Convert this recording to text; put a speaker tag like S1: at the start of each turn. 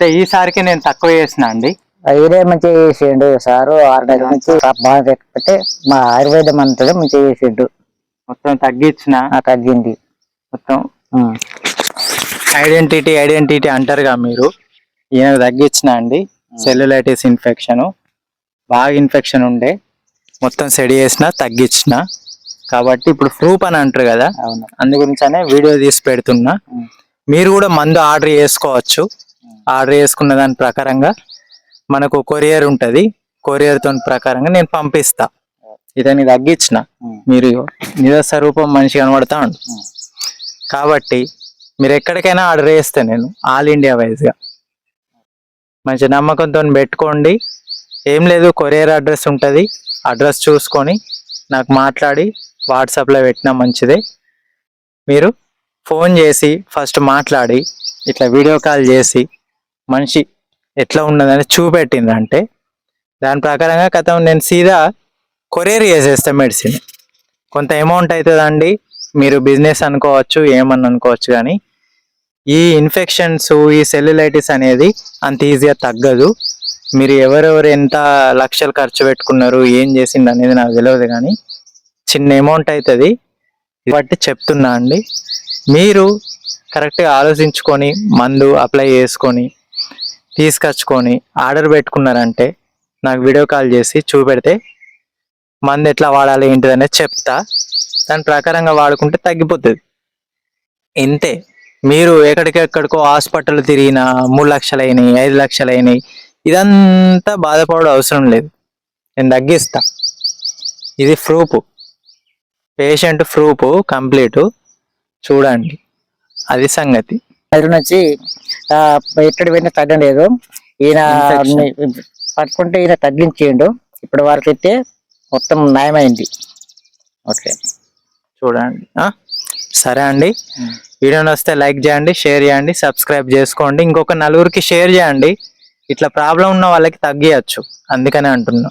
S1: అయితే ఈసారికి నేను తక్కువ చేసిన అండి.
S2: ఇదే మంచిగా చేసిండు సారు ఆరు నెలల నుంచి బాగా పెట్టుకుంటే మా ఆయుర్వేదం అంతా మంచిగా చేసిండు.
S1: మొత్తం తగ్గించిన?
S2: తగ్గింది.
S1: మొత్తం. ఐడెంటిటీ ఐడెంటిటీ అంటారుగా మీరు. ఈయన తగ్గించిన అండి. Cellulitis infection. బాగా ఇన్ఫెక్షన్ ఉండే. మొత్తం సెడి చేసిన తగ్గించిన. కాబట్టి ఇప్పుడు ప్రూఫ్ అని అంటారు కదా.
S2: అవును.
S1: అందు గురించనే వీడియో తీసి పెడుతున్నా. మీరు కూడా మందు ఆర్డర్ చేసుకోవచ్చు. ఆర్డర్ చేసుకున్న దాని ప్రకారంగా మనకు కొరియర్ ఉంటది. కొరియర్తో ప్రకారంగా నేను పంపిస్తా. ఇతన్ని తగ్గించిన. మీరు నిజ స్వరూపం మనిషి కనబడతా ఉండు. కాబట్టి మీరు ఎక్కడికైనా ఆర్డర్ చేస్తే నేను ఆల్ ఇండియా వైజ్గా. మంచి నమ్మకంతో పెట్టుకోండి. ఏం లేదు కొరియర్ అడ్రస్ ఉంటుంది. అడ్రస్ చూసుకొని నాకు మాట్లాడి వాట్సాప్లో పెట్టినా మంచిదే. మీరు ఫోన్ చేసి ఫస్ట్ మాట్లాడి ఇట్లా వీడియో కాల్ చేసి మనిషి ఎట్లా ఉన్నదని చూపెట్టిందంటే దాని ప్రకారంగా కథం నేను సీదా కొరియర్ చేసేస్తా మెడిసిన్. కొంత అమౌంట్ అవుతుందండి మీరు బిజినెస్ అనుకోవచ్చు ఏమని అనుకోవచ్చు కానీ ఈ ఇన్ఫెక్షన్స్ ఈ సెల్యులైటిస్ అనేది అంత ఈజీగా తగ్గదు. మీరు ఎవరెవరు ఎంత లక్షలు ఖర్చు పెట్టుకున్నారు ఏం చేసిండు అనేది నాకు తెలియదు కానీ చిన్న అమౌంట్ అవుతుంది బట్టి చెప్తున్నా అండి. మీరు కరెక్ట్గా ఆలోచించుకొని మందు అప్లై చేసుకొని తీసుకొచ్చుకొని ఆర్డర్ పెట్టుకున్నారంటే నాకు వీడియో కాల్ చేసి చూపెడితే మందు ఎట్లా వాడాలి ఏంటిదనేది చెప్తా. దాని ప్రకారంగా వాడుకుంటే తగ్గిపోతుంది. ఇంతే. మీరు ఎక్కడికెక్కడికో హాస్పిటల్ తిరిగినా మూడు లక్షలైనవి ఐదు లక్షలైనవి ఇదంతా బాధపడడం అవసరం లేదు. నేను తగ్గిస్తా. ఇది ప్రూఫ్. Patient proof complete. చూడండి. అది సంగతి.
S2: నెల ఎక్కడ పోయినా తగ్గలేదు ఈయన
S1: Infection.
S2: పట్టుకుంటే ఈయన తగ్గించిండు ఇప్పటి వరకు అయితే మొత్తం నయమైంది ఓకే.
S1: చూడండి? సరే అండి. వీడియో వస్తే లైక్ చేయండి షేర్ చేయండి సబ్స్క్రైబ్ చేసుకోండి. ఇంకొక నలుగురికి షేర్ చేయండి. ఇట్లా ప్రాబ్లం ఉన్న వాళ్ళకి తగ్గియచ్చు. అందుకనే అంటున్నా.